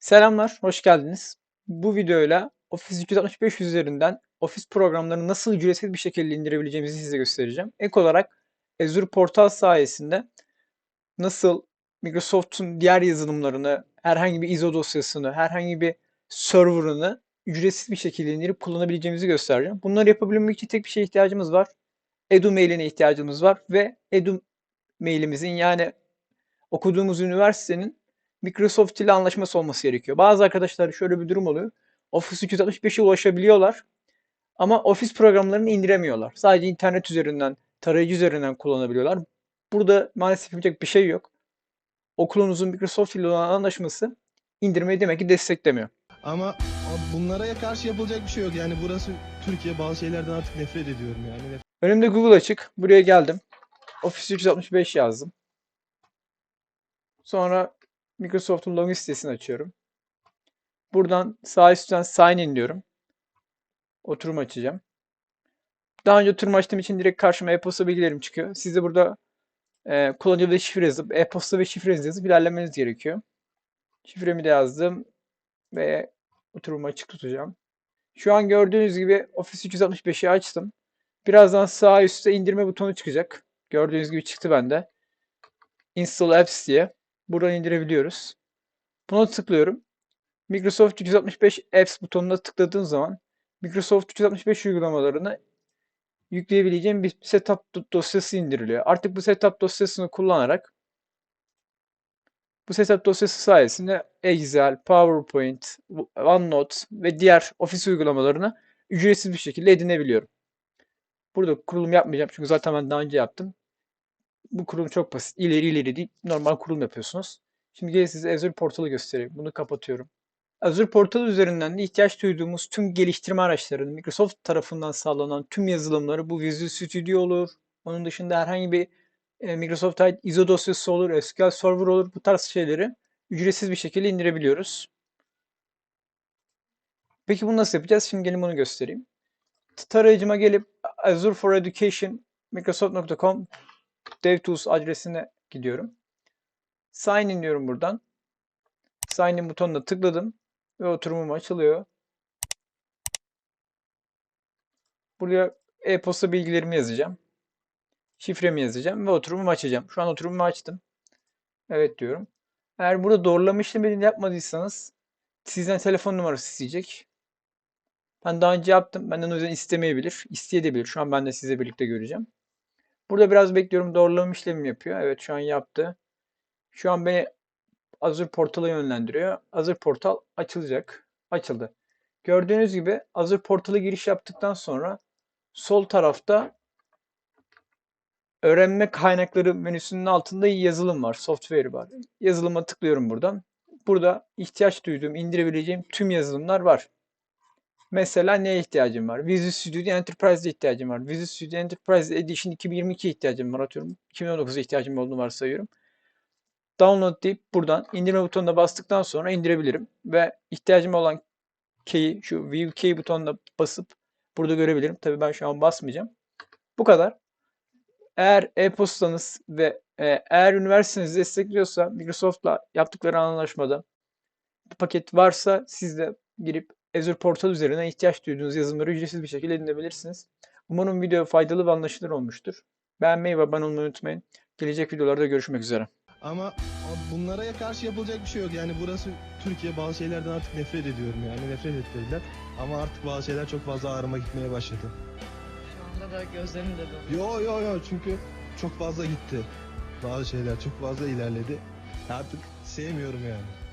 Selamlar, hoş geldiniz. Bu videoyla Office 365 üzerinden Office programlarını nasıl ücretsiz bir şekilde indirebileceğimizi size göstereceğim. Ek olarak Azure Portal sayesinde nasıl Microsoft'un diğer yazılımlarını, herhangi bir ISO dosyasını, herhangi bir server'ını ücretsiz bir şekilde indirip kullanabileceğimizi göstereceğim. Bunları yapabilmek için tek bir şeye ihtiyacımız var. Edu mailine ihtiyacımız var ve Edu mailimizin yani okuduğumuz üniversitenin Microsoft ile anlaşması olması gerekiyor. Bazı arkadaşlar şöyle bir durum oluyor. Office 365'e ulaşabiliyorlar ama Office programlarını indiremiyorlar. Sadece internet üzerinden, tarayıcı üzerinden kullanabiliyorlar. Burada maalesef yapacak bir şey yok. Okulunuzun Microsoft ile olan anlaşması indirmeyi demek ki desteklemiyor. Ama bunlara karşı yapılacak bir şey yok. Yani burası Türkiye bazı şeylerden artık nefret ediyorum yani. Önümde Google açık. Buraya geldim. Office 365 yazdım. Sonra Microsoft'un login sitesini açıyorum. Buradan sağ üstten sign in diyorum. Oturum açacağım. Daha önce oturum açtığım için direkt karşıma e-posta bilgilerim çıkıyor. Siz de burada e, kullanıcı ve şifre yazıp e-posta ve şifrenizi yazıp ilerlemeniz gerekiyor. Şifremi de yazdım ve oturumu açık tutacağım. Şu an gördüğünüz gibi Office 365'i açtım. Birazdan sağ üstte indirme butonu çıkacak. Gördüğünüz gibi çıktı bende. Install Apps diye. Buradan indirebiliyoruz. Buna tıklıyorum. Microsoft 365 Apps butonuna tıkladığım zaman Microsoft 365 uygulamalarını yükleyebileceğim bir setup dosyası indiriliyor. Artık bu setup dosyasını kullanarak bu setup dosyası sayesinde Excel, PowerPoint, OneNote ve diğer Office uygulamalarını ücretsiz bir şekilde edinebiliyorum. Burada kurulum yapmayacağım çünkü zaten ben daha önce yaptım. Bu kurulum çok basit. İleri ileri değil. Normal kurulum yapıyorsunuz. Şimdi gelin size Azure Portal'ı göstereyim. Bunu kapatıyorum. Azure Portal üzerinden de ihtiyaç duyduğumuz tüm geliştirme araçlarını, Microsoft tarafından sağlanan tüm yazılımları, bu Visual Studio olur. Onun dışında herhangi bir e, Microsoft ait ISO dosyası olur, SQL Server olur. Bu tarz şeyleri ücretsiz bir şekilde indirebiliyoruz. Peki bunu nasıl yapacağız? Şimdi gelin bunu göstereyim. Tarayıcıma gelip Azure for Education Microsoft.com DevTools adresine gidiyorum. Sign in diyorum buradan. Sign in butonuna tıkladım ve oturumum açılıyor. Buraya e-posta bilgilerimi yazacağım. Şifremi yazacağım ve oturumumu açacağım. Şu an oturumumu açtım. Evet diyorum. Eğer burada doğrulama işlemini yapmadıysanız sizden telefon numarası isteyecek. Ben daha önce yaptım. Benden o yüzden istemeyebilir. İsteyebilir. Şu an ben de size birlikte göreceğim. Burada biraz bekliyorum. Doğrulama işlemi yapıyor. Evet şu an yaptı. Şu an beni Azure Portal'a yönlendiriyor. Azure Portal açılacak. Açıldı. Gördüğünüz gibi Azure Portal'a giriş yaptıktan sonra sol tarafta öğrenme kaynakları menüsünün altında yazılım var. Software var. Yazılıma tıklıyorum buradan. Burada ihtiyaç duyduğum, indirebileceğim tüm yazılımlar var. Mesela neye ihtiyacım var? Visual Studio Enterprise'e ihtiyacım var. Visual Studio Enterprise Edition 2022'ye ihtiyacım var atıyorum. 2019'a ihtiyacım olduğunu varsayıyorum. Download deyip buradan indirme butonuna bastıktan sonra indirebilirim. Ve ihtiyacım olan key'i şu View Key butonuna basıp burada görebilirim. Tabii ben şu an basmayacağım. Bu kadar. Eğer e-postanız ve e, eğer üniversiteniz destekliyorsa Microsoft'la yaptıkları anlaşmada paket varsa siz de girip Azure Portal üzerine ihtiyaç duyduğunuz yazılımları ücretsiz bir şekilde edinebilirsiniz. Umarım video faydalı ve anlaşılır olmuştur. Beğenmeyi ve abone olmayı unutmayın. Gelecek videolarda görüşmek üzere. Ama bunlara karşı yapılacak bir şey yok. Yani burası Türkiye bazı şeylerden artık nefret ediyorum yani. Nefret ettirdiler. Ama artık bazı şeyler çok fazla ağrıma gitmeye başladı. Şu anda da gözlerim de dolu. Yo yo yo çünkü çok fazla gitti. Bazı şeyler çok fazla ilerledi. Artık sevmiyorum yani.